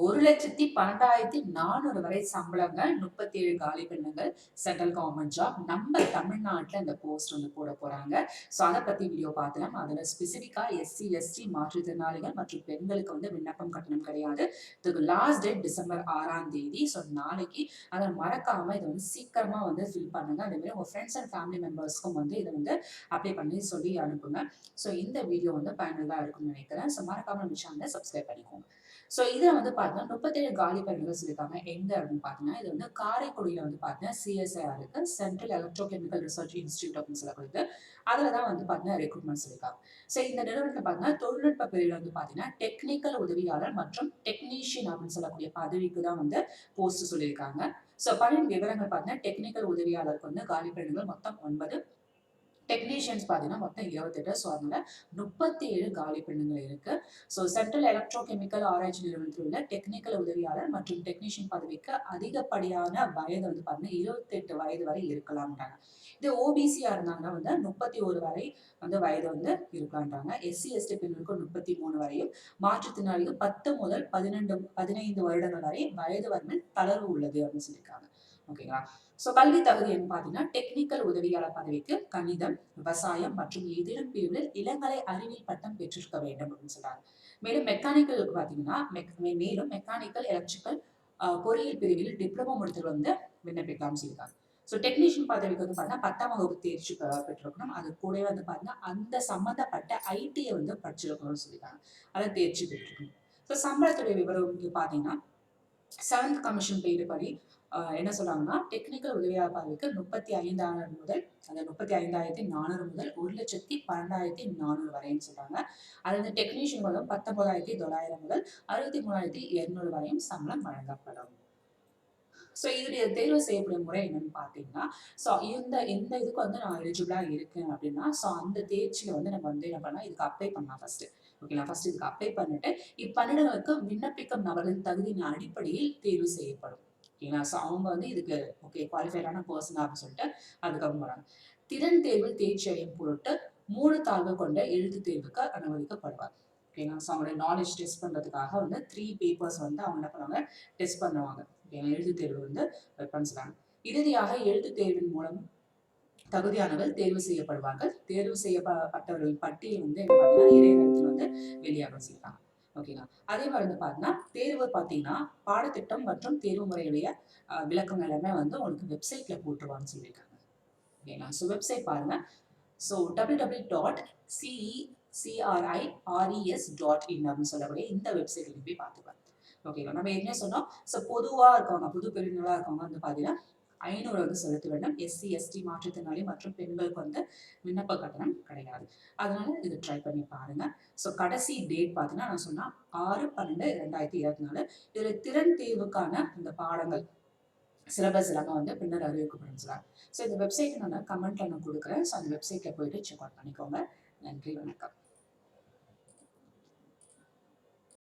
ஒரு லட்சத்தி பன்னெண்டாயிரத்தி நானூறு வரை சம்பளங்க முப்பத்தி ஏழு காலி பெண்ணுங்கள் சென்ட்ரல் கவர்மெண்ட் ஜாப் நம்ம தமிழ்நாட்டில் இந்த போஸ்ட் வந்து போட போறாங்க. ஸோ அதை பத்தி வீடியோ பார்த்தலாம் அதுல ஸ்பெசிஃபிக்கா எஸ்சி எஸ்டி மாற்றுத்திறனாளிகள் மற்றும் பெண்களுக்கு வந்து விண்ணப்பம் கட்டணம் கிடையாது. இதுக்கு லாஸ்ட் டேட் டிசம்பர் ஆறாம் தேதி. ஸோ நாளைக்கு அதை மறக்காம இதை வந்து சீக்கிரமா வந்து ஃபில் பண்ணுங்க. அதே மாதிரி உங்க ஃப்ரெண்ட்ஸ் அண்ட் ஃபேமிலி மெம்பர்ஸ்க்கும் வந்து இதை வந்து அப்ளை பண்ணி சொல்லி அனுப்புங்க. ஸோ இந்த வீடியோ வந்து பயனுள்ளதாக இருக்கும்னு நினைக்கிறேன். ஸோ மறக்காம நம்ம சேனலை சப்ஸ்கிரைப் பண்ணிக்கோங்க. ஸோ இதில் வந்து பார்த்தீங்கன்னா முப்பத்தேழு காலி பணிகள் சொல்லியிருக்காங்க. எங்க அப்படின்னு பார்த்தீங்கன்னா இது வந்து காரைக்குடியில் வந்து பார்த்தீங்கன்னா சிஎஸ்ஐஆர் இருக்கு. சென்ட்ரல் எலக்ட்ரோகெமிக்கல் ரிசர்ச் இன்ஸ்டியூட் அப்படின்னு சொல்லக்கூடியது அதில் தான் வந்து பார்த்தீங்கன்னா ரெக்ரூட்மெண்ட் சொல்லியிருக்காங்க. ஸோ இந்த நிறுவனத்தில் பார்த்தீங்கன்னா தொழில்நுட்ப பிரிவில் வந்து பார்த்தீங்கன்னா டெக்னிக்கல் உதவியாளர் மற்றும் டெக்னீஷியன் அப்படின்னு சொல்லக்கூடிய பதவிக்கு தான் வந்து போஸ்ட் சொல்லியிருக்காங்க. ஸோ பணியின் விவரங்கள் பார்த்தீங்கன்னா டெக்னிக்கல் உதவியாளருக்கு வந்து காலி பணிகள் மொத்தம் ஒன்பது. டெக்னீஷியன்ஸ் பார்த்தீங்கன்னா மொத்தம் இருபத்தெட்டு. ஸோ அதனால முப்பத்தி ஏழு காலி பெண்ணுங்கள் இருக்கு. ஸோ சென்ட்ரல் எலக்ட்ரோ கெமிக்கல் ஆராய்ச்சி நிறுவனத்தில் உள்ள டெக்னிக்கல் உதவியாளர் மற்றும் டெக்னீஷியன் பதவிக்கு அதிகப்படியான வயது வந்து பார்த்தீங்கன்னா இருபத்தெட்டு வயது வரை இருக்கலாம்ன்றாங்க. இது ஓபிசியா இருந்தாங்கன்னா வந்து முப்பத்தி ஒரு வரை வந்து வயது வந்து இருக்கலான்றாங்க எஸ்சி எஸ்டி பெண்களுக்கு முப்பத்தி மூணு வரையும். மாற்றுத்திறனாளிகள் பத்து முதல் பதினெண்டு பதினைந்து வருடங்கள் வரை வயது வரம்பில் தளர்வு உள்ளது அப்படின்னு சொல்லியிருக்காங்க. ஓகேங்களா? ஸோ கல்வி தகுதி என்ன பார்த்தீங்கன்னா டெக்னிக்கல் உதவியாளர் பதவிக்கு கணிதம் விவசாயம் மற்றும் எதிரும் பிரிவில் இளங்கலை அறிவியல் பட்டம் பெற்றிருக்க வேண்டும் அப்படின்னு சொல்றாங்க. மேலும் மெக்கானிக்கலுக்கு பார்த்தீங்கன்னா மெக் மேலும் மெக்கானிக்கல் எலக்ட்ரிக்கல் பொறியியல் பிரிவில் டிப்ளமோ முடித்தல் வந்து விண்ணப்பிக்கலாம் சொல்லியிருக்காங்க ஸோ டெக்னீஷியன் பதவிக்கு வந்து பார்த்தீங்கன்னா பத்தாம் வகுப்பு தேர்ச்சி பெற்றிருக்கணும். அது கூடவே வந்து பார்த்தீங்கன்னா அந்த சம்மந்தப்பட்ட ஐடியை வந்து படிச்சிருக்கணும்னு சொல்லியிருக்காங்க அதை தேர்ச்சி பெற்றிருக்கணும். ஸோ சம்பளத்துடைய விவரம் வந்து பார்த்தீங்கன்னா செவன்த் கமிஷன் பெய்டு படி என்ன சொல்றாங்கன்னா டெக்னிக்கல் உதவியாளர் முப்பத்தி ஐந்தாயிரம் முதல் அந்த முப்பத்தி ஐந்தாயிரத்தி நானூறு முதல் ஒரு லட்சத்தி பன்னெண்டாயிரத்தி நானூறு வரையும் சொல்றாங்க. அது வந்து டெக்னீஷியன் மூலம் பத்தொன்பதாயிரத்தி தொள்ளாயிரம் முதல் அறுபத்தி மூணாயிரத்தி இருநூறு வரையும் சம்பளம் வழங்கப்படும். ஸோ இதனுடைய தேர்வு செய்யப்படும் முறை என்னன்னு பார்த்தீங்கன்னா ஸோ இந்த இந்த இதுக்கு வந்து நான் எலிஜிபிளாக இருக்கேன் அப்படின்னா ஸோ அந்த தேர்ச்சியில் வந்து நம்ம வந்து என்ன பண்ணால் இதுக்கு அப்ளை பண்ணலாம் ஃபர்ஸ்ட் ஓகேங்களா ஃபர்ஸ்ட் இதுக்கு அப்ளை பண்ணிட்டு இப்பணிடங்களுக்கு விண்ணப்பிக்கும் நபர்களின் தகுதியின் அடிப்படையில் தேர்வு செய்யப்படும். ஓகேங்களா? ஸோ அவங்க வந்து இதுக்கு ஓகே குவாலிஃபைடான பர்சன் அப்படின்னு சொல்லிட்டு அதுக்கப்புறம் போகிறாங்க திறன் தேர்வில் தேர்ச்சி அடையும் பொருட்டு மூணு தாழ்வு கொண்ட எழுத்து தேர்வுக்கு அனுமதிக்கப்படுவார். ஓகேங்களா? ஸோ அவங்களுடைய நாலேஜ் டெஸ்ட் பண்ணுறதுக்காக வந்து த்ரீ பேப்பர்ஸ் வந்து அவங்க என்ன பண்ணுவாங்க? டெஸ்ட் பண்ணுவாங்க. ஓகேங்களா? எழுத்து தேர்வு வந்து வைப்பான்னு சொல்கிறாங்க இறுதியாக எழுத்து தேர்வின் மூலம் தகுதியானவர்கள் தேர்வு செய்யப்படுவார்கள். தேர்வு செய்யப்பட்டவர்களின் பட்டியல் வந்து என்ன பார்த்தீங்கன்னா இறையத்தில் வந்து வெளியாக செய்யலாம் ஓகேங்களா அதே மாதிரி வந்து பார்த்தீங்கன்னா தேர்வு பார்த்தீங்கன்னா பாடத்திட்டம் மற்றும் தேர்வு முறையுடைய விளக்கங்கள் எல்லாமே வந்து உங்களுக்கு வெப்சைட்ல போட்டுருவான்னு சொல்லியிருக்காங்க. ஓகேங்களா ஸோ வெப்சைட் பாருங்க. So W W dot CE CRI RES dot in அப்படின்னு சொல்லக்கூடிய இந்த வெப்சைட்ல போய் பார்த்துக்கலாம். ஓகேங்களா நம்ம என்ன சொன்னோம். ஸோ பொதுவாக இருக்கவங்க புது பெருநிலாக இருக்கவங்க வந்து பார்த்தீங்கன்னா ஐநூறு வந்து செலுத்த வேண்டும். எஸ்சி எஸ்டி மாற்றுத்திறனாளி மற்றும் பெண்களுக்கு வந்து விண்ணப்ப கட்டணம் கிடையாது. அதனால இது ட்ரை பண்ணி பாருங்க. ஸோ கடைசி டேட் பார்த்தீங்கன்னா நான் சொன்னா ஆறு பன்னெண்டு ரெண்டாயிரத்தி இருபத்தி நாலு இதில் திறன் தேர்வுக்கான இந்த பாடங்கள் சிலபஸ் எல்லாமே வந்து பின்னர் அறிவிக்கப்படும் சார் ஸோ இந்த வெப்சைட் நான் கமெண்ட்ல நான் கொடுக்குறேன். ஸோ அந்த வெப்சைட்ல போயிட்டு செக் அவுட் பண்ணிக்கோங்க. நன்றி வணக்கம்.